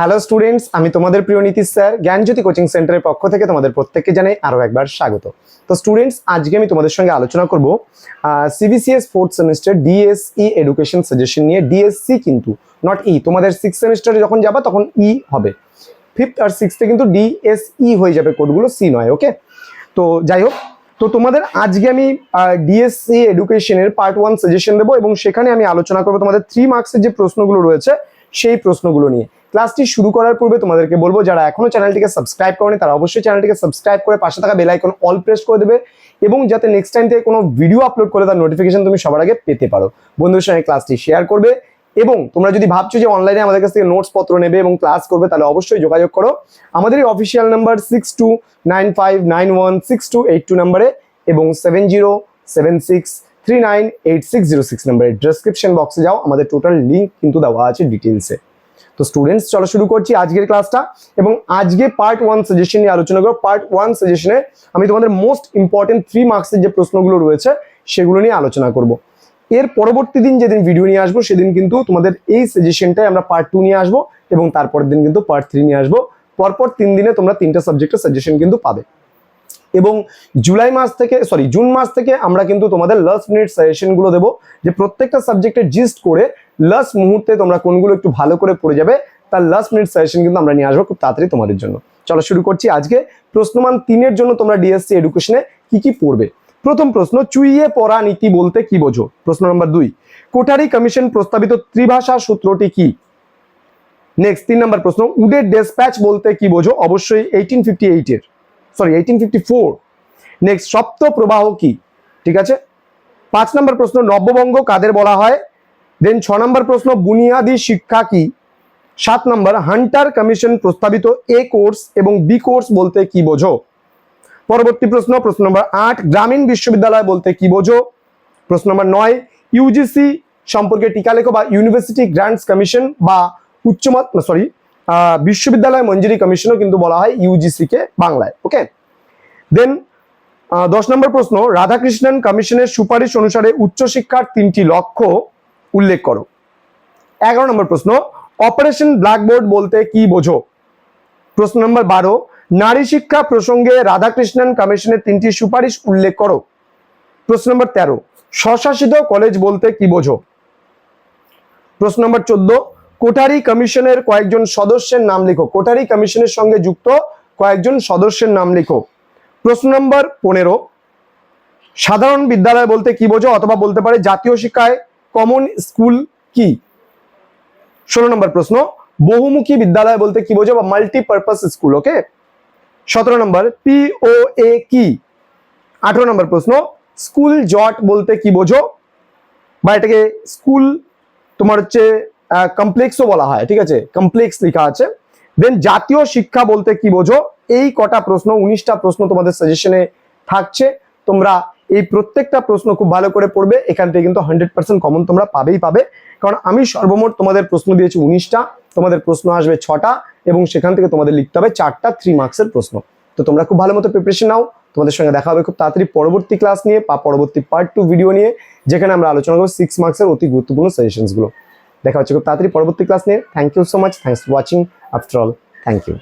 Hello students, আমি তোমাদের প্রিয় নীতিশ স্যার, জ্ঞানজ্যোতি কোচিং সেন্টারের পক্ষ থেকে তোমাদের প্রত্যেককে জানাই আরও একবার স্বাগত। তো স্টুডেন্টস, আজকে আমি তোমাদের সঙ্গে আলোচনা করব CBCS fourth semester DSE education suggestion নিয়ে। ডিএসসি কিন্তু নট ই তোমাদের সিক্স সেমিস্টারে যখন যাবা তখন ই হবে। ফিফথ আর সিক্সথে কিন্তু ডিএসই হয়ে যাবে কোডগুলো সি নয় ওকে তো যাই হোক, তো তোমাদের আজকে আমি ডিএসসি এডুকেশনের পার্ট ওয়ান সাজেশন দেবো এবং সেখানে আমি আলোচনা করব তোমাদের থ্রি মার্কসের যে প্রশ্নগুলো রয়েছে, সেই প্রশ্নগুলো নিয়ে। ক্লাসটি শুরু করার পূর্বে তোমাদেরকে বলব, যারা এখনও চ্যানেলটিকে সাবস্ক্রাইব করেনি, তারা অবশ্যই চ্যানেলটিকে সাবস্ক্রাইব করে পাশে থাকা বেল আইকন অল প্রেস করে দেবে এবং যাতে নেক্সট টাইম থেকে কোনো ভিডিও আপলোড করে তার নোটিফিকেশন তুমি সবার আগে পেতে পারো। বন্ধুদের সঙ্গে ক্লাসটি শেয়ার করবে এবং তোমরা যদি ভাবছ যে অনলাইনে আমাদের কাছ থেকে নোটস পত্র নেবে এবং ক্লাস করবে, তাহলে অবশ্যই যোগাযোগ করো। আমাদের এই official number six two nine five nine one six two eight two নাম্বারে এবং seven zero seven six three nine eight six zero six নাম্বারে ডিসক্রিপশন বক্সে যাও। আমাদের টোটাল লিঙ্ক কিন্তু দেওয়া আছে ডিটেলসে তো স্টুডেন্টস চলো শুরু করছি আজকের ক্লাসটা এবং আজকে পার্ট ওয়ান সাজেশন নিয়ে আলোচনা করব। পার্ট ওয়ান সাজেশনে আমি তোমাদের মোস্ট ইম্পর্টেন্ট থ্রি মার্কসের যে প্রশ্নগুলো রয়েছে, সেগুলো নিয়ে আলোচনা করব। এর পরবর্তী দিন যেদিন ভিডিও নিয়ে আসব, সেদিন কিন্তু তোমাদের এই সাজেশনটাই আমরা পার্ট টু নিয়ে আসব এবং তারপরের দিন কিন্তু পার্ট থ্রি নিয়ে আসব। পরপর তিন দিনে তোমরা তিনটা সাবজেক্টের সাজেশন কিন্তু পাবে। এবং জুলাই মাস থেকে সরি জুন মাস থেকে আমরা কিন্তু তোমাদের লাস্ট মিনিট সাজেশনগুলো দেবো যে প্রত্যেকটা সাবজেক্টের জিস্ট করে লাস্ট মুহূর্তে তোমরা কোনগুলো একটু ভালো করে পড়ে যাবে, তার লাস্ট মিনিট সাজেশন কিন্তু আমরা নিয়ে আসব খুব তাড়াতাড়ি তোমাদের জন্য। চলো শুরু করছি আজকে প্রশ্নমান তিনের জন্য তোমরা ডিএসসি এডুকেশনে কি কি পড়বে? প্রথম প্রশ্ন, চুইয়ে পড়া নীতি বলতে কি বোঝো? প্রশ্ন নম্বর দুই, কোঠারি কমিশন প্রস্তাবিত ত্রিভাষা সূত্রটি কি? নেক্সট তিন নম্বর প্রশ্ন উডের ডেসপ্যাচ বলতে কি বোঝো? অবশ্যই এইটিন ফিফটি এইটের sorry eighteen fifty four next সপ্ত প্রবাহ কি? ঠিক আছে? পাঁচ নম্বর প্রশ্ন নব্যবঙ্গ কাদের বলা হয়? দেন ছ নম্বর প্রশ্ন, বুনিয়াদি শিক্ষা কি? সাত নম্বর, হান্টার কমিশন প্রস্তাবিত এ কোর্স এবং বি কোর্স বলতে কি বোঝো? পরবর্তী প্রশ্ন প্রশ্ন নম্বর আট, গ্রামীণ বিশ্ববিদ্যালয় বলতে কি বোঝো? প্রশ্ন নম্বর নয় ইউজিসি সম্পর্কে টিকা লেখো বা ইউনিভার্সিটি গ্রান্টস কমিশন বা উচ্চ সরি বিশ্ববিদ্যালয় মঞ্জুরি কমিশনও কিন্তু বলা হয় ইউজিসি কে বাংলায় ওকে দেন দশ নম্বর প্রশ্ন, রাধাকৃষ্ণন কমিশনের সুপারিশ অনুসারে উচ্চশিক্ষার তিনটি লক্ষ্য উল্লেখ করো। এগারো নম্বর প্রশ্ন, অপারেশন ব্ল্যাকবোর্ড বলতে কি বোঝো? প্রশ্ন নম্বর বারো, নারী শিক্ষা প্রসঙ্গে রাধাকৃষ্ণন কমিশনের তিনটি সুপারিশ উল্লেখ করো। প্রশ্ন নম্বর তেরো, স্বশাসিত কলেজ বলতে কি বোঝো? প্রশ্ন নম্বর চোদ্দ কোঠারি কমিশনের কয়েকজন সদস্যের নাম লেখো। কোঠারি কমিশনের সঙ্গে যুক্ত কয়েকজন সদস্যের নাম লেখো। প্রশ্ন নম্বর পনেরো। সাধারণ বিদ্যালয় বলতে কি বোঝো অথবা বলতে পারে জাতীয় শিক্ষায় কমন স্কুল কি? ষোলো নম্বর প্রশ্ন, বহুমুখী বিদ্যালয় বলতে কি বোঝো বা মাল্টিপারপাস স্কুল ওকে সতেরো নম্বর পিও এ কি? আঠেরো নম্বর প্রশ্ন স্কুল জট বলতে কি বোঝো? বা এটাকে স্কুল তোমার হচ্ছে কমপ্লেক্সও বলা হয়, ঠিক আছে? কমপ্লেক্স লেখা আছে। দেন জাতীয় শিক্ষা বলতে কি বোঝো? এই কটা প্রশ্ন, উনিশটা প্রশ্ন তোমাদের সাজেশনে থাকছে। তোমরা এই প্রত্যেকটা প্রশ্ন খুব ভালো করে পড়বে, এখান থেকে কিন্তু হান্ড্রেড পার্সেন্ট কমন তোমরা পাবেই পাবে। কারণ আমি সর্বমোট তোমাদের প্রশ্ন দিয়েছি উনিশটা, তোমাদের প্রশ্ন আসবে ছটা, এবং সেখান থেকে তোমাদের লিখতে হবে চারটা থ্রি মার্কসের প্রশ্ন। তো তোমরা খুব ভালো মতো প্রিপারেশন নাও। তোমাদের সঙ্গে দেখা হবে খুব তাড়াতাড়ি পরবর্তী ক্লাস নিয়ে বা পরবর্তী পার্ট টু ভিডিও নিয়ে, যেখানে আমরা আলোচনা করব সিক্স মার্কসের অতি গুরুত্বপূর্ণ সাজেশনসগুলো দেখা হচ্ছে খুব তাড়াতাড়ি পরবর্তী ক্লাস নিয়ে। Thank you so much thanks watching after all thank you